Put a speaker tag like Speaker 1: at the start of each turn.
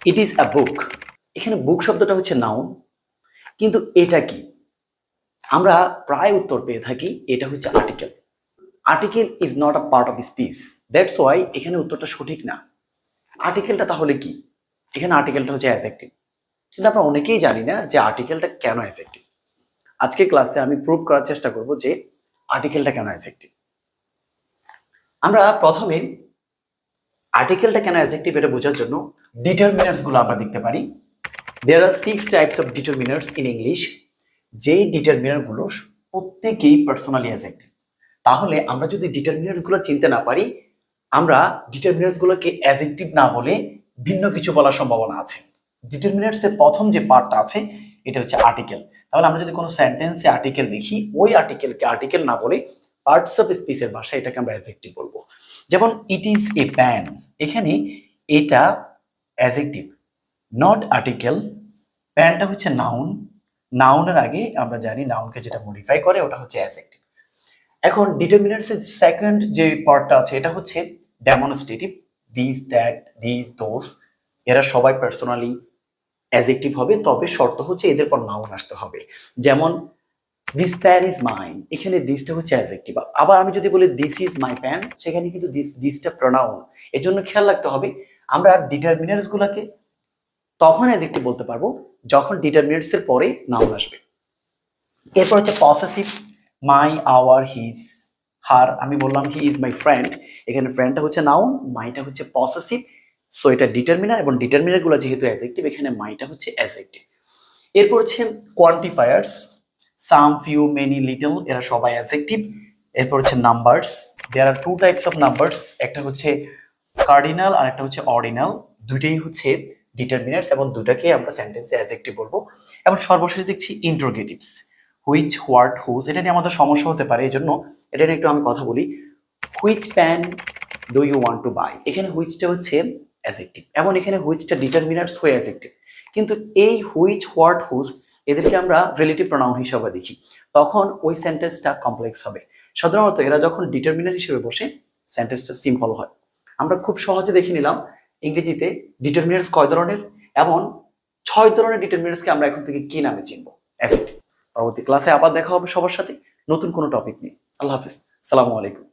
Speaker 1: It is a বুক এখানে বুক শব্দটা হচ্ছে নাউন কিন্তু এটা কি? আমরা প্রায় উত্তর পেয়ে থাকি, এটা হচ্ছে article article is not a part of speech that's why এখানে উত্তরটা সঠিক না। আর্টিকেলটা তাহলে কি? এখানে আর্টিকেলটা হচ্ছে অ্যাজেক্টিভ কিন্তু আমরা অনেকেই জানি না যে আর্টিকেলটা কেন এফেক্টিভ আজকে ক্লাসে আমি প্রুভ করার চেষ্টা করব যে আর্টিকেলটা কেন এফেক্টিভ আমরা প্রথমে আর্টিকেলটা কেন অ্যাজেক্টিভ এটা বোঝার জন্য ডিটারমিনার্সগুলো আমরা দেখতে পারি। There are six types of determiners in English যে ডিটারমিনারগুলো প্রত্যেকেই পার্সোনালি অ্যাজেক্টিভ তাহলে আমরা যদি ডিটারমিনার্সগুলো চিনতে না পারি, আমরা ডিটারমিনার্স গুলোকে অ্যাজেক্টিভ না বলে ভিন্ন কিছু বলার সম্ভাবনা আছে। ডিটারমিনার্স এর প্রথম যে পার্টটা আছে, এটা হচ্ছে আর্টিকেল তাহলে আমরা যদি কোনো সেন্টেন্সে আর্টিকেল দেখি, ওই আর্টিকেলকে আর্টিকেল না বলে পার্টস অফ স্পিচের ভাষায় এটাকে আমরা অ্যাজেক্টিভ বলব। যেমন ইট ইজ এ প্যান এখানে এটা অ্যাজেক্টিভ নট আর্টিকেল প্যানটা হচ্ছে নাউন নাউনের আগে আমরা জানি নাউনকে যেটা মডিফাই করে, ওটা হচ্ছে অ্যাজেক্টিভ এখন ডিটারমিনার্সের সেকেন্ড যে পার্টটা আছে, এটা হচ্ছে demonstrative this that this those এরা সবাই পার্সোনালি অ্যাজেক্টিভ হবে, তবে শর্ত হচ্ছে এদের পর নাউন আসতে হবে। যেমন দিস প্যান ইজ মাইন এখানে দিসটা হচ্ছে অ্যাজেক্টিভ আবার আমি যদি বলি দিস ইজ মাই প্যান সেখানে কিন্তু দিস দিসটা প্রোনাউন এর জন্য খেয়াল রাখতে হবে, আমরা ডিটারমিনার্স গুলাকে তখন অ্যাজেক্টিভ বলতে পারব, যখন ডিটারমিনার্স এর পরে নাউন আসবে। এরপর হচ্ছে possessive my our his her আমি বললাম হি ইজ মাই ফ্রেন্ড এখানে ফ্রেন্ডটা হচ্ছে নাউন মাইটা হচ্ছে পসেসিভ সো এটা ডিটারমিনার এবং ডিটারমিনারগুলো যেহেতু অ্যাজেক্টিভ এখানে মাইটা হচ্ছে অ্যাজেক্টিভ এরপর হচ্ছে quantifiers some few many little এরা সবাই অ্যাজেক্টিভ এরপর হচ্ছে numbers there are two types of numbers একটা হচ্ছে কার্ডিনাল আর একটা হচ্ছে অর্ডিনাল দুইটাই হচ্ছে ডিটারমিনার্স এবং দুটাকে আমরা সেন্টেন্সে অ্যাজেক্টিভ বলব। এবং সর্বশেষে দেখছি ইন্ট্রোগেটিভস হুইচ হোয়াট হুজ এটা নিয়ে আমাদের সমস্যা হতে পারে এই জন্য এটা নিয়ে একটু আমি কথা বলি। Which pan do you want to buy এখানে হুইচটা হচ্ছে অ্যাজেক্টিভ এবং এখানে হুইচটা ডিটারমিনার্স হয়ে অ্যাজেক্টিভ কিন্তু এই হুইচ হোয়াট হুজ এদেরকে আমরা রিলেটিভ প্রোনাউন হিসাবে দেখি। তখন ওই সেন্টেন্সটা কমপ্লেক্স হবে। সাধারণত এরা যখন ডিটারমিনার হিসেবে বসে সেন্টেন্সটা সিম্পল হয়। আমরা খুব সহজে দেখে নিলাম ইংরেজিতে ডিটারমিনার্স কয় ধরনের এবং ছয় ধরনের ডিটারমিনার্সকে আমরা এখন থেকে কি নামে চিনবো? অ্যাসেট পরবর্তী ক্লাসে আবার দেখা হবে সবার সাথে। নতুন কোনো টপিক নিয়ে। আল্লাহ হাফিজ। সালামু আলাইকুম।